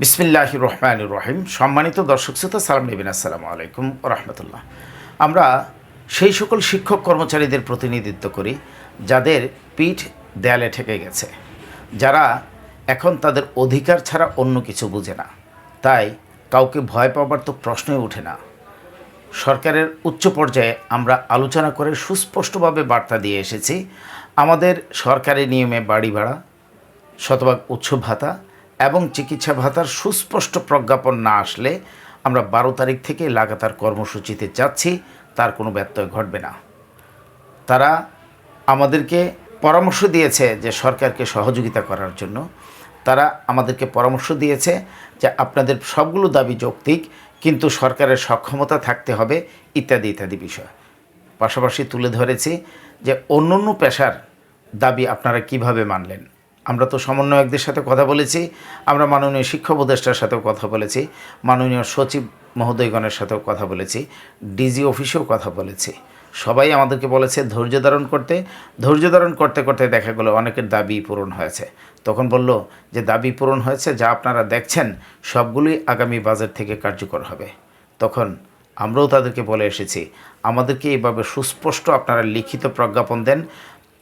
বিসমিল্লাহ রহমান রহিম। সম্মানিত দর্শক শ্রোতা, সালাম নবীন, আসসালামু আলাইকুম রহমতুল্লাহ। আমরা সেই সকল শিক্ষক কর্মচারীদের প্রতিনিধিত্ব করি, যাদের পিঠ দেয়ালে ঠেকে গেছে। যারা এখন তাদের অধিকার ছাড়া অন্য কিছু বুঝে না। তাই কাউকে ভয় পাবার তো প্রশ্নই ওঠে না। সরকারের উচ্চ পর্যায়ে আমরা আলোচনা করে সুস্পষ্টভাবে বার্তা দিয়ে এসেছি। আমাদের সরকারি নিয়মে বাড়ি ভাড়া, শতভাগ উৎসব ভাতা এবং চিকিৎসা ভাতার সুস্পষ্ট প্রজ্ঞাপন না আসলে আমরা বারো তারিখ থেকে লাগাতার কর্মসূচিতে যাচ্ছি, তার কোনো ব্যত্যয় ঘটবে না। তারা আমাদেরকে পরামর্শ দিয়েছে যে সরকারকে সহযোগিতা করার জন্য। তারা আমাদেরকে পরামর্শ দিয়েছে যে আপনাদের সবগুলো দাবি যৌক্তিক, কিন্তু সরকারের সক্ষমতা থাকতে হবে ইত্যাদি ইত্যাদি বিষয়। পাশাপাশি তুলে ধরেছি যে অন্য অন্য পেশার দাবি আপনারা কীভাবে মানলেন? আমরা তো সমন্বয়কদের সাথে কথা বলেছি, আমরা মাননীয় শিক্ষা উপদেষ্টার সাথেও কথা বলেছি, মাননীয় সচিব মহোদয়গণের সাথেও কথা বলেছি, ডিজি অফিসেও কথা বলেছি। সবাই আমাদেরকে বলেছে ধৈর্য ধারণ করতে, ধৈর্য ধারণ করতে করতে দেখা গেলো অনেকের দাবি পূরণ হয়েছে। তখন বলল যে দাবি পূরণ হয়েছে, যা আপনারা দেখছেন সবগুলি আগামী বাজেট থেকে কার্যকর হবে। তখন আমরাও তাদেরকে বলে এসেছি, আমাদেরকে এইভাবে সুস্পষ্ট আপনারা লিখিত প্রজ্ঞাপন দেন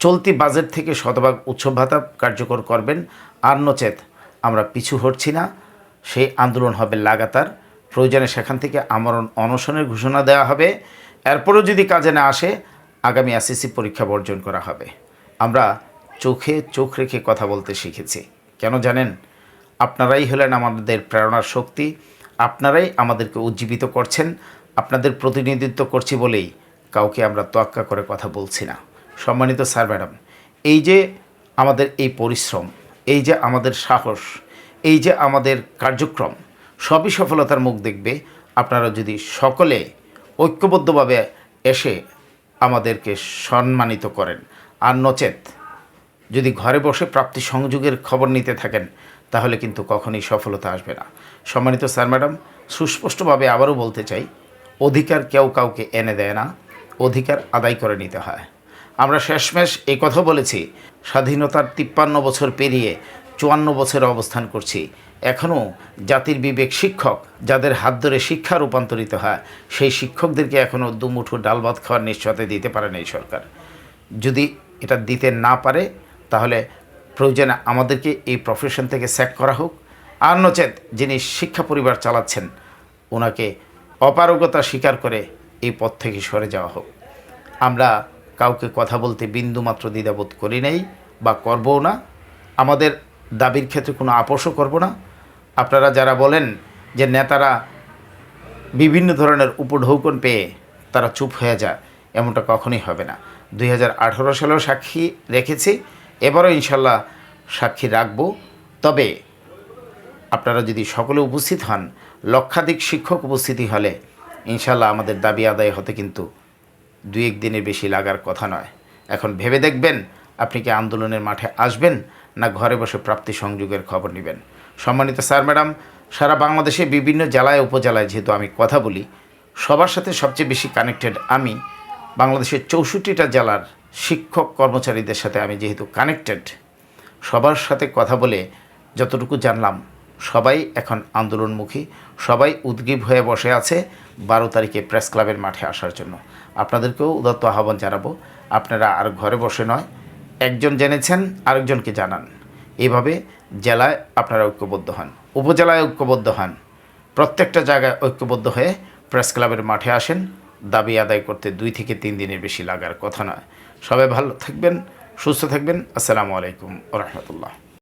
চলতি বাজেট থেকে শতভাগ উৎসব ভাতা কার্যকর করবেন। আর নচেত আমরা পিছু হটছি না। সেই আন্দোলন হবে লাগাতার। প্রয়োজনে সেখান থেকে আমরণ অনশনের ঘোষণা দেওয়া হবে। এরপরও যদি কাজে না আসে, আগামী এসএসসি পরীক্ষা বর্জন করা হবে। আমরা চোখে চোখ রেখে কথা বলতে শিখেছি। কেন জানেন? আপনারাই হলেন আমাদের প্রেরণার শক্তি। আপনারাই আমাদেরকে উজ্জীবিত করছেন। আপনাদের প্রতিনিধিত্ব করছি বলেই কাউকে আমরা তোয়াক্কা করে কথা বলছি না। সম্মানিত স্যার, ম্যাডাম, এই যে আমাদের এই পরিশ্রম, এই যে আমাদের সাহস, এই যে আমাদের কার্যক্রম, সবই সফলতার মুখ দেখবে। আপনারা যদি সকলে ঐক্যবদ্ধভাবে এসে আমাদেরকে সম্মানিত করেন আর নচেত যদি ঘরে বসে প্রাপ্তি সংযোগের খবর নিতে থাকেন, তাহলে কিন্তু কখনই সফলতা আসবে না। সম্মানিত স্যার, ম্যাডাম, সুস্পষ্টভাবে আবারও বলতে চাই, অধিকার কেউ কাউকে এনে দেয় না, অধিকার আদায় করে নিতে হয়। আমরা শেষমেশ এই কথা বলেছি। স্বাধীনতার তিপ্পান্ন বছর পেরিয়ে চুয়ান্ন বছরে অবস্থান করছি। এখনও জাতির বিবেক শিক্ষক, যাদের হাত ধরে শিক্ষা রূপান্তরিত হয়, সেই শিক্ষকদেরকে এখনও দুমুঠো ডাল ভাত খাওয়ার নিশ্চয়তা দিতে পারে না এই সরকার। যদি এটা দিতে না পারে, তাহলে প্রয়োজনে আমাদেরকে এই প্রফেশন থেকে স্যাক করা হোক। আর নচেত যিনি শিক্ষা পরিবার চালাচ্ছেন ওনাকে অপারগতা স্বীকার করে এই পথ থেকে সরে যাওয়া হোক। আমরা কাউকে কথা বলতে বিন্দুমাত্র দ্বিধাবোধ করি নাই বা করবও না। আমাদের দাবির ক্ষেত্রে কোনো আপোষও করব না। আপনারা যারা বলেন যে নেতারা বিভিন্ন ধরনের উপঢৌকন পেয়ে তারা চুপ হয়ে যায়, এমনটা কখনোই হবে না। দুই হাজার সালেও সাক্ষী রেখেছি, এবারও ইনশাল্লাহ সাক্ষী রাখব। তবে আপনারা যদি সকলে উপস্থিত হন, লক্ষাধিক শিক্ষক উপস্থিতি হলে ইনশাল্লাহ আমাদের দাবি আদায় হতে কিন্তু দুই এক দিনের বেশি লাগার কথা নয়। এখন ভেবে দেখবেন আপনি কি আন্দোলনের মাঠে আসবেন না ঘরে বসে প্রাপ্তি সংযোগের খবর নেবেন। সম্মানিত স্যার, ম্যাডাম, সারা বাংলাদেশে বিভিন্ন জেলায়, উপজেলায় যেহেতু আমি কথা বলি, সবার সাথে সবচেয়ে বেশি কানেক্টেড আমি বাংলাদেশের চৌষট্টিটা জেলার শিক্ষক কর্মচারীদের সাথে আমি যেহেতু কানেক্টেড সবার সাথে কথা বলে যতটুকু জানলাম সবাই এখন আন্দোলনমুখী, সবাই উদ্গ্রীব হয়ে বসে আছে বারো তারিখে প্রেস ক্লাবের মাঠে আসার জন্য। আপনাদেরকেও উদত্ত আহ্বান জানাব, আপনারা আর ঘরে বসে নয়, একজন জেনেছেন, আরেকজনকে জানান। এইভাবে জেলায় আপনারা ঐক্যবদ্ধ হন, উপজেলায় ঐক্যবদ্ধ হন, প্রত্যেকটা জায়গায় ঐক্যবদ্ধ হয়ে প্রেস ক্লাবের মাঠে আসেন, দাবি আদায় করতে দুই থেকে তিন দিনের বেশি লাগার কথা নয়। সবাই ভালো থাকবেন, সুস্থ থাকবেন, আসসালামু আলাইকুম রহমতুল্লাহ।